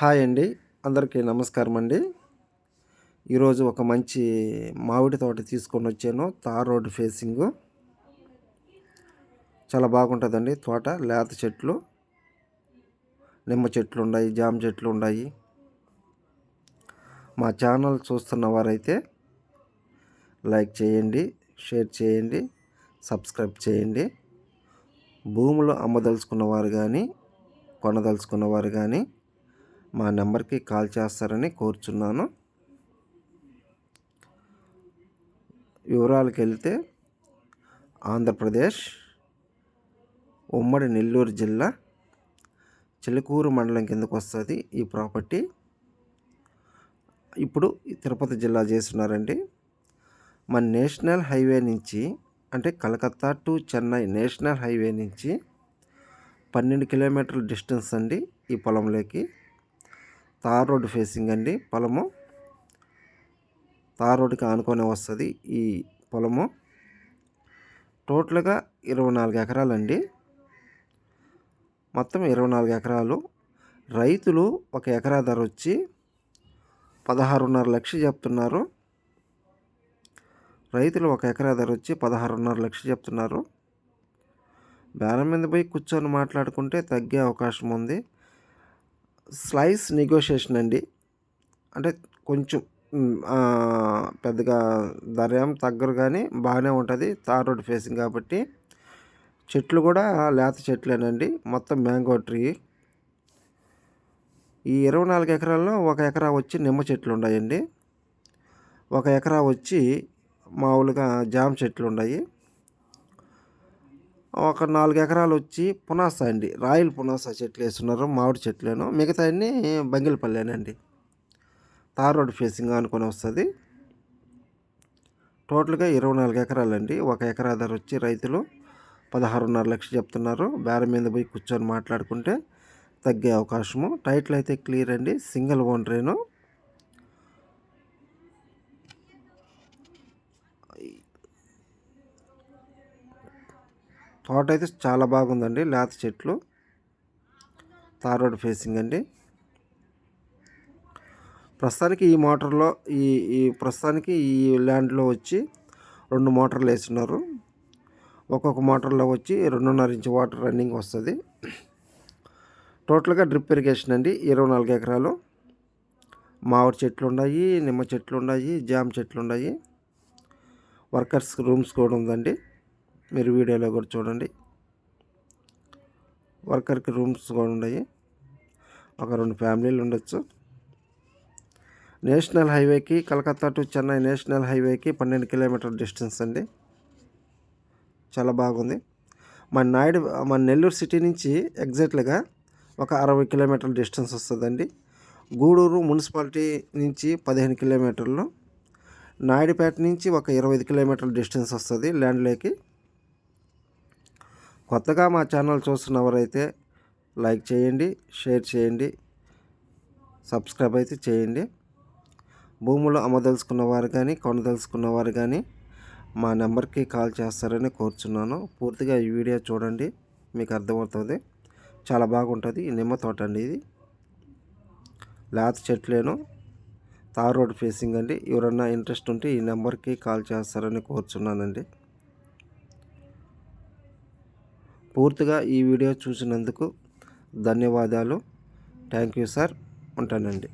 Hi అండి. అందరికీ నమస్కారం అండి. ఈరోజు ఒక మంచి మామిడి తోట తీసుకొని వచ్చాను. Tar road facing. చాలా బాగుంటుందండి తోట. లేత చెట్లు. నిమ్మ చెట్లు ఉన్నాయి జామ చెట్లు ఉన్నాయి. మా ఛానల్ చూస్తున్న వారైతే లైక్ చేయండి షేర్ చేయండి సబ్స్క్రైబ్ చేయండి. భూములు అమ్మదలుచుకున్నవారు కానీ కొనదలుచుకున్నవారు కానీ మా నెంబర్కి కాల్ చేస్తారని కోరుచున్నాను. వివరాలకు వెళ్తే ఆంధ్రప్రదేశ్ ఉమ్మడి నెల్లూరు జిల్లా చిలకూరు మండలం కిందకు వస్తుంది ఈ ప్రాపర్టీ. ఇప్పుడు తిరుపతి జిల్లా చేస్తున్నారండి. మన నేషనల్ హైవే నుంచి అంటే Calcutta to Chennai national highway నుంచి పన్నెండు కిలోమీటర్ల డిస్టెన్స్ అండి ఈ పొలంలోకి. తార్ రోడ్డు ఫేసింగ్ అండి పొలము. తార్ రోడ్డుకి ఆనుకొని వస్తుంది ఈ పొలము. టోటల్గా ఇరవై నాలుగు ఎకరాలండి. మొత్తం ఇరవై నాలుగు ఎకరాలు. రైతులు ఒక ఎకరా ధర వచ్చి పదహారున్నర లక్షలు చెప్తున్నారు. రైతులు ఒక ఎకరా ధర వచ్చి పదహారున్నర లక్షలు చెప్తున్నారు. బేరం మీద పోయి కూర్చొని మాట్లాడుకుంటే తగ్గే అవకాశం ఉంది. స్లైస్ నెగోషియేషన్ అండి. అంటే కొంచెం పెద్దగా ధర ఏం తగ్గరు కానీ బాగానే ఉంటుంది. తార్ రోడ్ ఫేసింగ్ కాబట్టి చెట్లు కూడా లేత చెట్లేనండి. మొత్తం మ్యాంగో ట్రీ ఈ ఇరవై నాలుగు ఎకరాల్లో ఒక ఎకరా వచ్చి నిమ్మ చెట్లు ఉన్నాయండి. ఒక ఎకరా వచ్చి మామూలుగా జామ చెట్లు ఉన్నాయి. ఒక నాలుగు ఎకరాలు వచ్చి పునాస అండి. రాయల్ పునాస చెట్లు వేస్తున్నారు మామిడి చెట్లేను. మిగతా అన్నీ బంగిలపల్లేనండి తార్ రోడ్ ఫేసింగ్ అనుకొని వస్తుంది. టోటల్గా ఇరవై నాలుగు ఎకరాలండి ఒక ఎకరా ధర వచ్చి రైతులు పదహారున్నర లక్షలు చెప్తున్నారు. బేరం మీద పోయి కూర్చొని మాట్లాడుకుంటే తగ్గే అవకాశము. టైటిల్ అయితే క్లియర్ అండి. సింగిల్ ఓనరేను. తోట అయితే చాలా బాగుందండి లేత చెట్లు. తార్ రోడ్ ఫేసింగ్ అండి. ప్రస్తుతానికి ఈ మోటార్లో ఈ ఈ ప్రస్తుతానికి ఈ ల్యాండ్లో వచ్చి రెండు మోటార్లు వేస్తున్నారు. ఒక్కొక్క మోటార్లో వచ్చి రెండున్నర ఇంచు వాటర్ రన్నింగ్ వస్తుంది. టోటల్గా డ్రిప్ ఇరిగేషన్ అండి ఇరవై నాలుగు ఎకరాలు. మామిడి చెట్లు ఉన్నాయి నిమ్మ చెట్లు ఉన్నాయి జామ చెట్లు ఉన్నాయి. వర్కర్స్ రూమ్స్ కూడా ఉందండి. మీరు వీడియోలో కూడా చూడండి. వర్కర్కి రూమ్స్ కూడా ఉన్నాయి. ఒక రెండు ఫ్యామిలీలు ఉండొచ్చు. నేషనల్ హైవేకి కలకత్తా టు చెన్నై నేషనల్ హైవేకి పన్నెండు కిలోమీటర్ డిస్టెన్స్ అండి. చాలా బాగుంది. మన నాయుడు మన నెల్లూరు సిటీ నుంచి ఎగ్జాక్ట్గా ఒక అరవై కిలోమీటర్ల డిస్టెన్స్ వస్తుందండి. గూడూరు మున్సిపాలిటీ నుంచి పదిహేను కిలోమీటర్లు. నాయుడుపేట నుంచి ఒక ఇరవై ఐదు కిలోమీటర్ల డిస్టెన్స్ వస్తుంది ల్యాండ్లోకి కొత్తగా మా ఛానల్ చూస్తున్నవారైతే లైక్ చేయండి షేర్ చేయండి సబ్స్క్రైబ్ అయితే చేయండి. భూములు అమ్మదలుచుకున్న వారు కానీ కొనదలుచుకున్న వారు కానీ మా నెంబర్కి కాల్ చేస్తారని కోరుచున్నాను. పూర్తిగా ఈ వీడియో చూడండి మీకు అర్థమవుతుంది. చాలా బాగుంటుంది ఈ నిమ్మ తోట అండి ఇది. లేత చెట్లేను తార్ రోడ్ ఫేసింగ్ అండి. ఎవరన్నా ఇంట్రెస్ట్ ఉంటే ఈ నెంబర్కి కాల్ చేస్తారని కోరుచున్నానండి. పూర్తిగా ఈ వీడియో చూసినందుకు ధన్యవాదాలు. Thank you sir. ఉంటానండి.